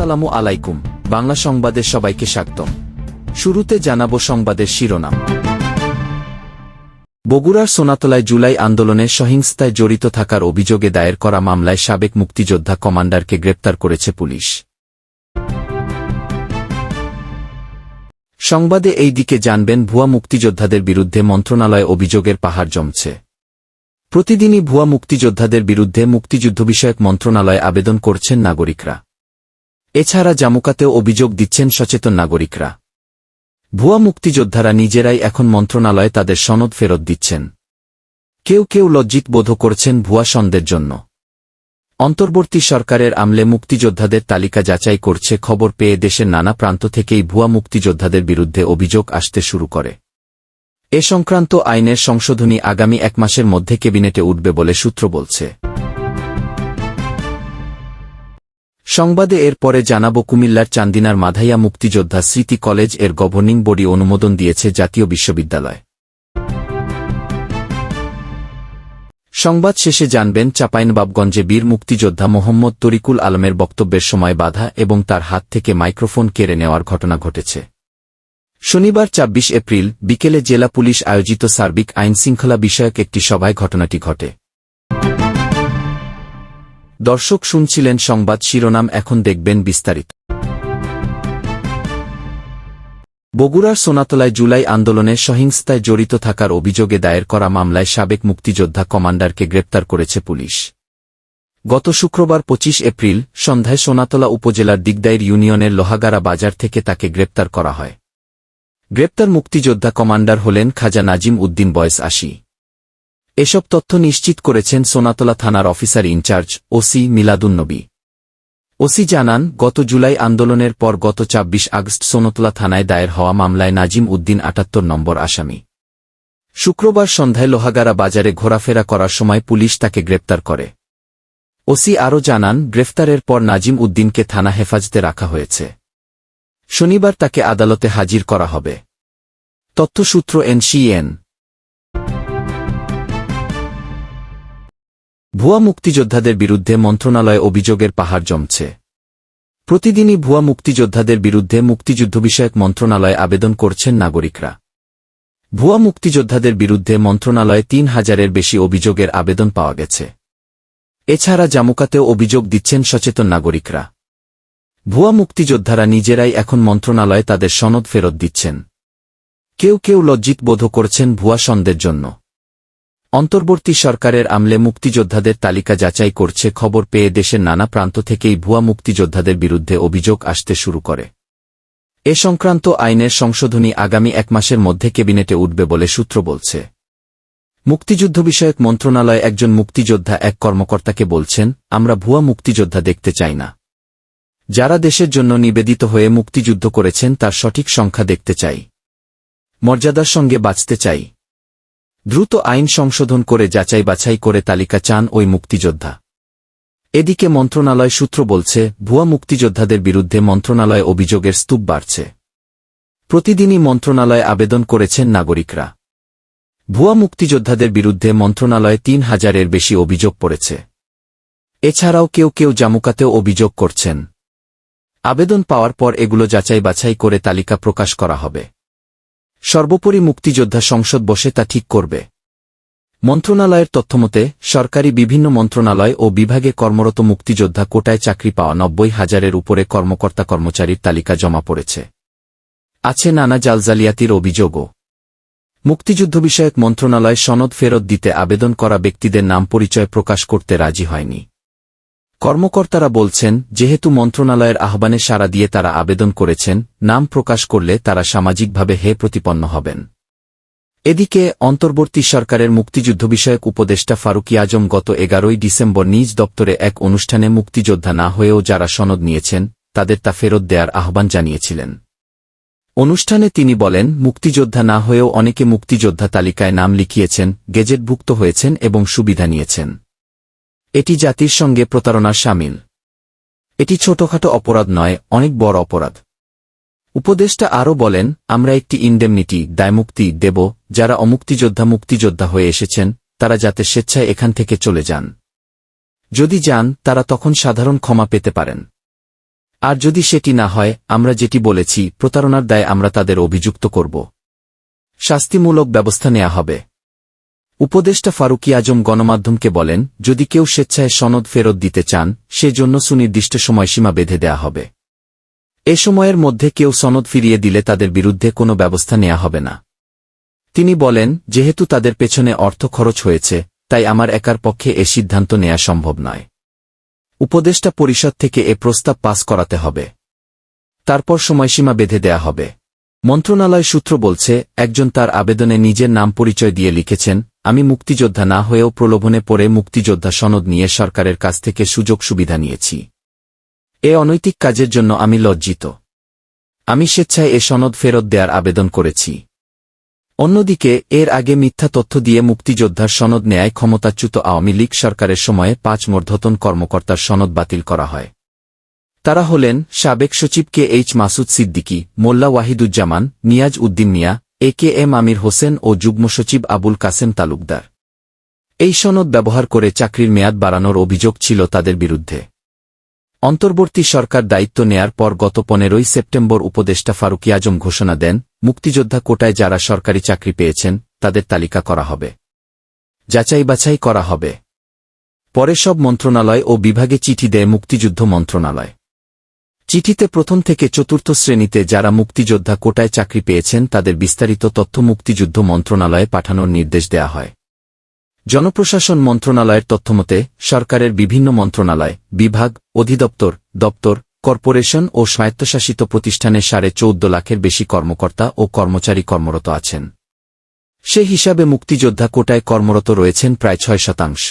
আসসালামু আলাইকুম। বাংলা সংবাদে সবাইকে স্বাগতম। শুরুতে জানাব সংবাদের শিরোনাম। বগুড়ার সোনাতলায় জুলাই আন্দোলনে সহিংসতায় জড়িত থাকার অভিযোগে দায়ের করা মামলায় সাবেক মুক্তিযোদ্ধা কমান্ডারকে গ্রেপ্তার করেছে পুলিশ। সংবাদে এই দিকে জানবেন, ভুয়া মুক্তিযোদ্ধাদের বিরুদ্ধে মন্ত্রণালয় অভিযোগের পাহাড় জমছে। প্রতিদিনই ভুয়া মুক্তিযোদ্ধাদের বিরুদ্ধে মুক্তিযুদ্ধ বিষয়ক মন্ত্রণালয়ে আবেদন করছেন নাগরিকরা। এছাড়া জামুকাতেও অভিযোগ দিচ্ছেন সচেতন নাগরিকরা। ভুয়া মুক্তিযোদ্ধারা নিজেরাই এখন মন্ত্রণালয়ে তাদের সনদ ফেরত দিচ্ছেন। কেউ কেউ লজ্জিত বোধ করছেন ভুয়া সন্দের জন্য। অন্তর্বর্তী সরকারের আমলে মুক্তিযোদ্ধাদের তালিকা যাচাই করছে খবর পেয়ে দেশের নানা প্রান্ত থেকেই ভুয়া মুক্তিযোদ্ধাদের বিরুদ্ধে অভিযোগ আসতে শুরু করে। এ সংক্রান্ত আইনের সংশোধনী আগামী এক মাসের মধ্যে কেবিনেটে উঠবে বলে সূত্র বলছে। সংবাদে এর পরে জানাব কুমিল্লার চান্দিনার মাধাইয়া মুক্তিযোদ্ধা স্মৃতি কলেজের গভর্নিং বডি অনুমোদন দিয়েছে জাতীয় বিশ্ববিদ্যালয়। সংবাদ শেষে জানবেন, চাঁপাইনবাবগঞ্জে বীর মুক্তিযোদ্ধা মোহাম্মদ তরিকুল আলমের বক্তব্যের সময় বাধা এবং তার হাত থেকে মাইক্রোফোন কেড়ে নেওয়ার ঘটনা ঘটেছে। শনিবার ২৬ এপ্রিল বিকেলে জেলা পুলিশ আয়োজিত সার্বিক আইনশৃঙ্খলা বিষয়ক একটি সভায় ঘটনাটি ঘটে। দর্শক শুনছিলেন সংবাদ শিরোনাম, এখন দেখবেন বিস্তারিত। বগুড়ার সোনাতলায় জুলাই আন্দোলনে সহিংসতায় জড়িত থাকার অভিযোগে দায়ের করা মামলায় সাবেক মুক্তিযোদ্ধা কমান্ডারকে গ্রেপ্তার করেছে পুলিশ। গত শুক্রবার ২৫ এপ্রিল সন্ধ্যায় সোনাতলা উপজেলার দিগদাইর ইউনিয়নের লোহাগাড়া বাজার থেকে তাকে গ্রেপ্তার করা হয়। গ্রেপ্তার মুক্তিযোদ্ধা কমান্ডার হলেন খাজা নাজিম উদ্দিন বয়স আশি। এসব তথ্য নিশ্চিত করেছেন সোনাতলা থানার officer in-charge OC Miladunnabi. OC জানান, গত জুলাই আন্দোলনের পর গত ২৬ আগস্ট সোনতলা থানায় দায়ের হওয়া মামলায় নাজিম উদ্দিন আটাত্তর নম্বর আসামি। শুক্রবার সন্ধ্যায় লোহাগাড়া বাজারে ঘোরাফেরা করার সময় পুলিশ তাকে গ্রেপ্তার করে। ওসি আরও জানান, গ্রেফতারের পর নাজিম উদ্দিনকে থানা হেফাজতে রাখা হয়েছে। শনিবার তাকে আদালতে হাজির করা হবে। তথ্যসূত্র এনসিএন ভুয়া মুক্তিযোদ্ধাদের বিরুদ্ধে মন্ত্রণালয়ে অভিযোগের পাহাড় জমছে। প্রতিদিনই ভুয়া মুক্তিযোদ্ধাদের বিরুদ্ধে মুক্তিযুদ্ধ বিষয়ক মন্ত্রণালয়ে আবেদন করছেন নাগরিকরা। ভুয়া মুক্তিযোদ্ধাদের বিরুদ্ধে মন্ত্রণালয়ে তিন হাজারের বেশি অভিযোগের আবেদন পাওয়া গেছে। এছাড়া জামুকাতেও অভিযোগ দিচ্ছেন সচেতন নাগরিকরা। ভুয়া মুক্তিযোদ্ধারা নিজেরাই এখন মন্ত্রণালয়ে তাদের সনদ ফেরত দিচ্ছেন। কেউ কেউ লজ্জিত বোধ করছেন ভুয়া সন্দের জন্য। অন্তর্বর্তী সরকারের আমলে মুক্তিযোদ্ধাদের তালিকা যাচাই করছে খবর পেয়ে দেশের নানা প্রান্ত থেকেই ভুয়া মুক্তিযোদ্ধাদের বিরুদ্ধে অভিযোগ আসতে শুরু করে। এ সংক্রান্ত আইনের সংশোধনী আগামী এক মাসের মধ্যে কেবিনেটে উঠবে বলে সূত্র বলছে। মুক্তিযুদ্ধ বিষয়ক মন্ত্রণালয় একজন মুক্তিযোদ্ধা এক কর্মকর্তাকে বলছেন, আমরা ভুয়া মুক্তিযোদ্ধা দেখতে চাই না। যারা দেশের জন্য নিবেদিত হয়ে মুক্তিযুদ্ধ করেছেন তার সঠিক সংখ্যা দেখতে চাই। মর্যাদার সঙ্গে বাঁচতে চাই। দ্রুত আইন সংশোধন করে যাচাই বাছাই করে তালিকা চান ওই মুক্তিযোদ্ধা। এদিকে মন্ত্রণালয় সূত্র বলছে, ভুয়া মুক্তিযোদ্ধাদের বিরুদ্ধে মন্ত্রণালয় অভিযোগের স্তূপ বাড়ছে। প্রতিদিনই মন্ত্রণালয়ে আবেদন করেছেন নাগরিকরা। ভুয়া মুক্তিযোদ্ধাদের বিরুদ্ধে মন্ত্রণালয়ে তিন হাজারের বেশি অভিযোগ পড়েছে। এছাড়াও কেউ কেউ জামুকাতেও অভিযোগ করছেন। আবেদন পাওয়ার পর এগুলো যাচাই বাছাই করে তালিকা প্রকাশ করা হবে। সর্বোপরি মুক্তিযোদ্ধা সংসদ বসে তা ঠিক করবে। মন্ত্রণালয়ের তথ্যমতে, সরকারি বিভিন্ন মন্ত্রণালয় ও বিভাগে কর্মরত মুক্তিযোদ্ধা কোটায় চাকরি পাওয়া নব্বই হাজারের উপরে কর্মকর্তা কর্মচারীর তালিকা জমা পড়েছে। আছে নানা জালজালিয়াতির অভিযোগও। মুক্তিযুদ্ধ বিষয়ক মন্ত্রণালয় সনদ ফেরত দিতে আবেদন করা ব্যক্তিদের নাম পরিচয় প্রকাশ করতে রাজি হয়নি। কর্মকর্তারা বলছেন, যেহেতু মন্ত্রণালয়ের আহ্বানে সাড়া দিয়ে তারা আবেদন করেছেন, নাম প্রকাশ করলে তারা সামাজিকভাবে হে প্রতিপন্ন হবেন। এদিকে, অন্তর্বর্তী সরকারের মুক্তিযুদ্ধ বিষয়ক উপদেষ্টা ফারুকি আজম গত এগারোই ডিসেম্বর নিজ দপ্তরে এক অনুষ্ঠানে মুক্তিযোদ্ধা না হয়েও যারা সনদ নিয়েছেন, তাদের তা ফেরত দেওয়ার আহ্বান জানিয়েছিলেন। অনুষ্ঠানে তিনি বলেন, মুক্তিযোদ্ধা না হয়েও অনেকে মুক্তিযোদ্ধা তালিকায় নাম লিখিয়েছেন, গেজেটভুক্ত হয়েছেন এবং সুবিধা নিয়েছেন। এটি জাতির সঙ্গে প্রতারণার সামিল। এটি ছোটখাটো অপরাধ নয়, অনেক বড় অপরাধ। উপদেষ্টা আরও বলেন, আমরা একটি ইন্ডেমনিটি দায়মুক্তি দেব, যারা অমুক্তিযোদ্ধা মুক্তিযোদ্ধা হয়ে এসেছেন, তারা যাতে স্বেচ্ছায় এখান থেকে চলে যান। যদি যান, তারা তখন সাধারণ ক্ষমা পেতে পারেন। আর যদি সেটি না হয়, আমরা যেটি বলেছি, প্রতারণার দায় আমরা তাদের অভিযুক্ত করব। শাস্তিমূলক ব্যবস্থা নেওয়া হবে। উপদেষ্টা ফারুকি আজম গণমাধ্যমকে বলেন, যদি কেউ স্বেচ্ছায় সনদ ফেরত দিতে চান, সেজন্য সুনির্দিষ্ট সময়সীমা বেঁধে দেয়া হবে। এ সময়ের মধ্যে কেউ সনদ ফিরিয়ে দিলে তাদের বিরুদ্ধে কোনো ব্যবস্থা নেওয়া হবে না। তিনি বলেন, যেহেতু তাদের পেছনে অর্থ খরচ হয়েছে, তাই আমার একার পক্ষে এ সিদ্ধান্ত নেওয়া সম্ভব নয়। উপদেষ্টা পরিষদ থেকে এ প্রস্তাব পাস করাতে হবে। তারপর সময়সীমা বেঁধে দেয়া হবে। মন্ত্রণালয় সূত্র বলছে, একজন তার আবেদনে নিজের নাম পরিচয় দিয়ে লিখেছেন আমি মুক্তিযোদ্ধা না হয়েও প্রলোভনে পড়ে মুক্তিযোদ্ধা সনদ নিয়ে সরকারের কাছ থেকে সুযোগ সুবিধা নিয়েছি। এ অনৈতিক কাজের জন্য আমি লজ্জিত। আমি স্বেচ্ছায় এ সনদ ফেরত দেওয়ার আবেদন করেছি। অন্যদিকে, এর আগে মিথ্যা তথ্য দিয়ে মুক্তিযোদ্ধার সনদ নেয় ক্ষমতাচ্যুত আওয়ামী লীগ সরকারের সময়ে পাঁচ মর্ধতন কর্মকর্তার সনদ বাতিল করা হয়। তারা হলেন সাবেক সচিব K H Masud Siddiqui, Mollah Wahiduzzaman, Niaz Uddin Miah A K M Amir Hossain ও যুগ্ম সচিব আবুল কাসেম তালুকদার। এই সনদ ব্যবহার করে চাকরির মেয়াদ বাড়ানোর অভিযোগ ছিল তাদের বিরুদ্ধে। অন্তর্বর্তী সরকার দায়িত্ব নেয়ার পর গত পনেরোই সেপ্টেম্বর উপদেষ্টা ফারুকি আজম ঘোষণা দেন, মুক্তিযোদ্ধা কোটায় যারা সরকারি চাকরি পেয়েছেন, তাদের তালিকা করা হবে। যাচাই বাছাই করা হবে। পরে সব মন্ত্রণালয় ও বিভাগে চিঠি দেয় মুক্তিযুদ্ধ মন্ত্রণালয়। চিঠিতে প্রথম থেকে চতুর্থ শ্রেণীতে যারা মুক্তিযোদ্ধা কোটায় চাকরি পেয়েছেন, তাদের বিস্তারিত তথ্য মুক্তিযুদ্ধ মন্ত্রণালয়ে পাঠানোর নির্দেশ দেয়া হয়। জনপ্রশাসন মন্ত্রণালয়ের তথ্যমতে, সরকারের বিভিন্ন মন্ত্রণালয়, বিভাগ, অধিদপ্তর, দপ্তর, কর্পোরেশন ও স্বায়ত্তশাসিত প্রতিষ্ঠানে সাড়ে চৌদ্দ লাখের বেশি কর্মকর্তা ও কর্মচারী কর্মরত আছেন। সে হিসাবে মুক্তিযোদ্ধা কোটায় কর্মরত রয়েছেন প্রায় ছয় শতাংশ।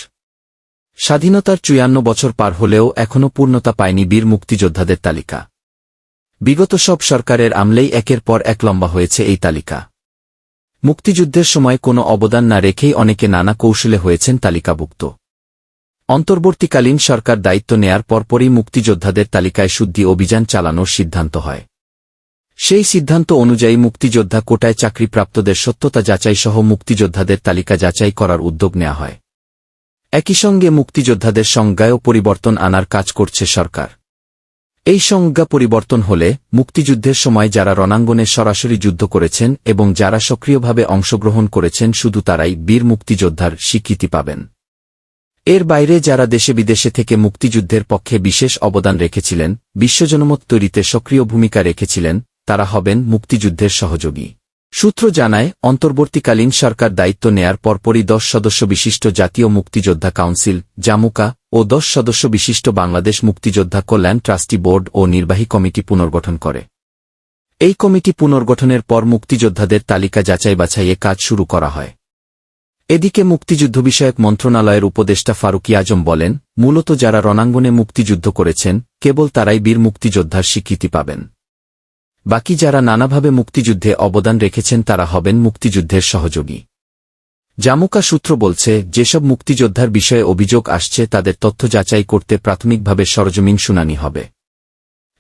স্বাধীনতার চুয়ান্ন বছর পার হলেও এখনও পূর্ণতা পায়নি বীর মুক্তিযোদ্ধাদের তালিকা। বিগত সব সরকারের আমলেই একের পর এক লম্বা হয়েছে এই তালিকা। মুক্তিযুদ্ধের সময় কোনো অবদান না রেখেই অনেকে নানা কৌশলে হয়েছেন তালিকাভুক্ত। অন্তর্বর্তীকালীন সরকার দায়িত্ব নেয়ার পরপরই মুক্তিযোদ্ধাদের তালিকায় শুদ্ধি অভিযান চালানোর সিদ্ধান্ত হয়। সেই সিদ্ধান্ত অনুযায়ী মুক্তিযোদ্ধা কোটায় চাকরিপ্রাপ্তদের সত্যতা যাচাইসহ মুক্তিযোদ্ধাদের তালিকা যাচাই করার উদ্যোগ নেওয়া হয়। একই সঙ্গে মুক্তিযোদ্ধাদের সংজ্ঞায়ও পরিবর্তন আনার কাজ করছে সরকার। এই সংজ্ঞা পরিবর্তন হলে মুক্তিযুদ্ধের সময় যারা রণাঙ্গনে সরাসরি যুদ্ধ করেছেন এবং যারা সক্রিয়ভাবে অংশগ্রহণ করেছেন শুধু তারাই বীর মুক্তিযোদ্ধার স্বীকৃতি পাবেন। এর বাইরে যারা দেশে বিদেশে থেকে মুক্তিযুদ্ধের পক্ষে বিশেষ অবদান রেখেছিলেন, বিশ্বজনমত তৈরিতে সক্রিয় ভূমিকা রেখেছিলেন, তারা হবেন মুক্তিযুদ্ধের সহযোগী। সূত্র জানায়, অন্তর্বর্তীকালীন সরকার দায়িত্ব নেয়ার পরপরই দশ সদস্য বিশিষ্ট জাতীয় মুক্তিযোদ্ধা কাউন্সিল, জামুকা, ও দশ সদস্য বিশিষ্ট বাংলাদেশ মুক্তিযোদ্ধা কল্যাণ ট্রাস্টি বোর্ড ও নির্বাহী কমিটি পুনর্গঠন করে। এই কমিটি পুনর্গঠনের পর মুক্তিযোদ্ধাদের তালিকা যাচাই বাছাইয়ে কাজ শুরু করা হয়। এদিকে মুক্তিযুদ্ধ বিষয়ক মন্ত্রণালয়ের উপদেষ্টা ফারুকি আজম বলেন, মূলত যারা রণাঙ্গনে মুক্তিযুদ্ধ করেছেন, কেবল তারাই বীর মুক্তিযোদ্ধার স্বীকৃতি পাবেন। বাকি যারা নানাভাবে মুক্তিযুদ্ধে অবদান রেখেছেন তারা হবেন মুক্তিযুদ্ধের সহযোগী। জামুকা সূত্র বলছে, যেসব মুক্তিযোদ্ধার বিষয়ে অভিযোগ আসছে তাদের তথ্য যাচাই করতে প্রাথমিকভাবে সরজমিন শুনানি হবে।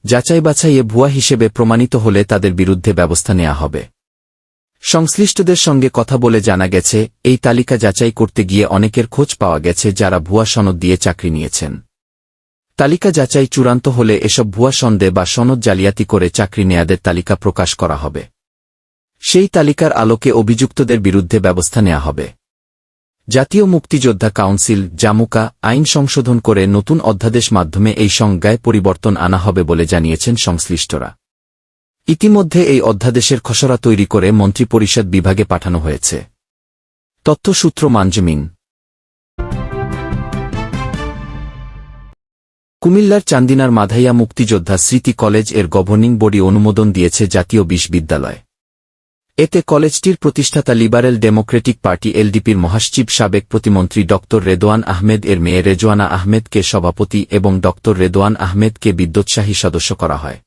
যাচাই বাছাইয়ে ভুয়া হিসেবে প্রমাণিত হলে তাদের বিরুদ্ধে ব্যবস্থা নেওয়া হবে। সংশ্লিষ্টদের সঙ্গে কথা বলে জানা গেছে, এই তালিকা যাচাই করতে গিয়ে অনেকের খোঁজ পাওয়া গেছে যারা ভুয়া সনদ দিয়ে চাকরি নিয়েছেন। তালিকা যাচাই চূড়ান্ত হলে এসব ভুয়া সন্দেহ বা সনদ জালিয়াতি করে চাকরি নেয়াদের তালিকা প্রকাশ করা হবে। সেই তালিকার আলোকে অভিযুক্তদের বিরুদ্ধে ব্যবস্থা নেওয়া হবে। জাতীয় মুক্তিযোদ্ধা কাউন্সিল, জামুকা, আইন সংশোধন করে নতুন অধ্যাদেশ মাধ্যমে এই সংজ্ঞায় পরিবর্তন আনা হবে বলে জানিয়েছেন সংশ্লিষ্টরা। ইতিমধ্যে এই অধ্যাদেশের খসড়া তৈরি করে মন্ত্রিপরিষদ বিভাগে পাঠানো হয়েছে। তথ্যসূত্র মানজমিন কুমিল্লার চান্দিনার মাধাইয়া মুক্তিযোদ্ধা স্মৃতি কলেজের গভর্নিং বডি অনুমোদন দিয়েছে জাতীয় বিশ্ববিদ্যালয় এতে কলেজটির প্রতিষ্ঠাতা লিবারেল ডেমোক্রেটিক পার্টি এলডিপির মহাসচিব সাবেক প্রতিমন্ত্রী ড রেদোয়ান আহমেদ, এর মেয়ে রেজওয়ানা আহমেদকে সভাপতি এবং ড রেদোয়ান আহমেদকে বিদ্যোৎসাহী সদস্য করা হয়।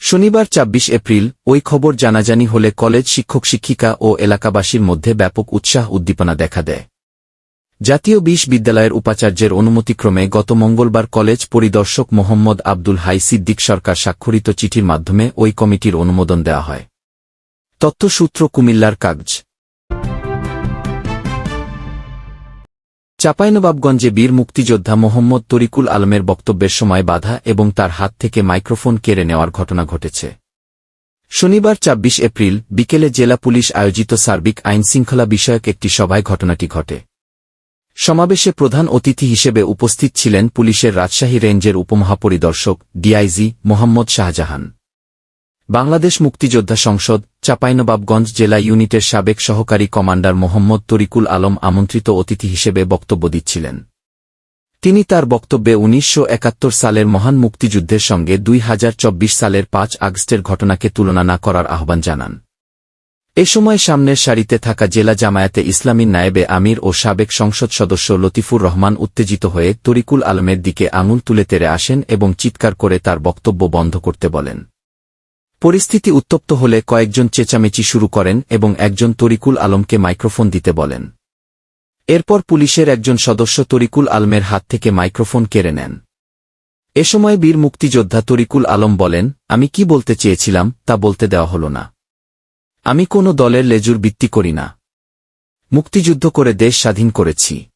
শনিবার ২৬ এপ্রিল, ওই খবর জানাজানি হলে কলেজ শিক্ষক শিক্ষিকা ও এলাকাবাসীর মধ্যে ব্যাপক উৎসাহ উদ্দীপনা দেখা দেয়। জাতীয় বিশ্ববিদ্যালয়ের উপাচার্যের অনুমতিক্রমে গত মঙ্গলবার কলেজ পরিদর্শক মোহাম্মদ আব্দুল হাই সিদ্দিক সরকার স্বাক্ষরিত চিঠির মাধ্যমে ওই কমিটির অনুমোদন দেওয়া হয়। তথ্যসূত্র কুমিল্লার কাগজ। চাঁপাইনবাবগঞ্জে বীর মুক্তিযোদ্ধা মোহাম্মদ তরিকুল আলমের বক্তব্যের সময় বাধা এবং তার হাত থেকে মাইক্রোফোন কেড়ে নেওয়ার ঘটনা ঘটেছে। শনিবার ২৬ এপ্রিল বিকেলে জেলা পুলিশ আয়োজিত সার্বিক আইনশৃঙ্খলা বিষয়ক একটি সভায় ঘটনাটি ঘটে। সমাবেশে প্রধান অতিথি হিসেবে উপস্থিত ছিলেন পুলিশের রাজশাহী রেঞ্জের উপমহাপরিদর্শক ডিআইজি মোহাম্মদ শাহজাহান। বাংলাদেশ মুক্তিযোদ্ধা সংসদ, চাঁপাইনবাবগঞ্জ জেলা ইউনিটের সাবেক সহকারী কমান্ডার মোহাম্মদ তরিকুল আলম আমন্ত্রিত অতিথি হিসেবে বক্তব্য দিচ্ছিলেন। তিনি তার বক্তব্যে উনিশশো একাত্তর সালের মহান মুক্তিযুদ্ধের সঙ্গে দুই হাজার চব্বিশ সালের পাঁচ আগস্টের ঘটনাকে তুলনা না করার আহ্বান জানান। এ সময় সামনের সারিতে থাকা জেলা জামায়াতে ইসলামীর নায়েবে আমির ও সাবেক সংসদ সদস্য লতিফুর রহমান উত্তেজিত হয়ে তরিকুল আলমের দিকে আঙুল তুলে তেরে আসেন এবং চিৎকার করে তার বক্তব্য বন্ধ করতে বলেন। পরিস্থিতি উত্তপ্ত হলে কয়েকজন চেঁচামেচি শুরু করেন এবং একজন তরিকুল আলমকে মাইক্রোফোন দিতে বলেন। এরপর পুলিশের একজন সদস্য তরিকুল আলমের হাত থেকে মাইক্রোফোন কেড়ে নেন। এ সময় বীর মুক্তিযোদ্ধা তরিকুল আলম বলেন, আমি কি বলতে চেয়েছিলাম তা বলতে দেওয়া হল না। আমি কোনো দলের লেজুর বৃত্তি করি না। মুক্তিযুদ্ধ করে দেশ স্বাধীন করেছি।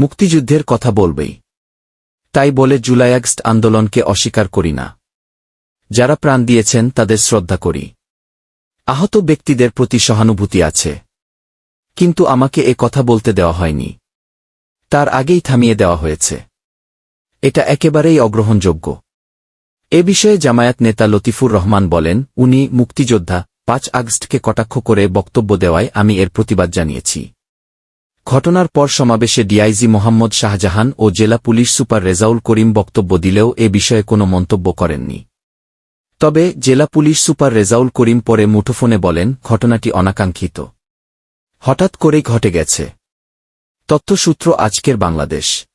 মুক্তিযুদ্ধের কথা বলবেই। তাই বলে জুলাই আগস্ট আন্দোলনকে অস্বীকার করি না। যারা প্রাণ দিয়েছেন তাদের শ্রদ্ধা করি। আহত ব্যক্তিদের প্রতি সহানুভূতি আছে। কিন্তু আমাকে এ কথা বলতে দেওয়া হয়নি। তার আগেই থামিয়ে দেওয়া হয়েছে। এটা একেবারেই অগ্রহণযোগ্য। এ বিষয়ে জামায়াত নেতা লতিফুর রহমান বলেন, উনি মুক্তিযোদ্ধা পাঁচ আগস্টকে কটাক্ষ করে বক্তব্য দেওয়ায় আমি এর প্রতিবাদ জানিয়েছি। ঘটনার পর সমাবেশে ডিআইজি মোহাম্মদ শাহজাহান ও জেলা পুলিশ সুপার রেজাউল করিম বক্তব্য দিলেও এ বিষয়ে কোনো মন্তব্য করেননি। তবে জেলা পুলিশ সুপার রেজাউল করিম পরে মুঠোফোনে বলেন, ঘটনাটি অনাকাঙ্ক্ষিত। হঠাৎ করেই ঘটে গেছে। তথ্যসূত্র আজকের বাংলাদেশ।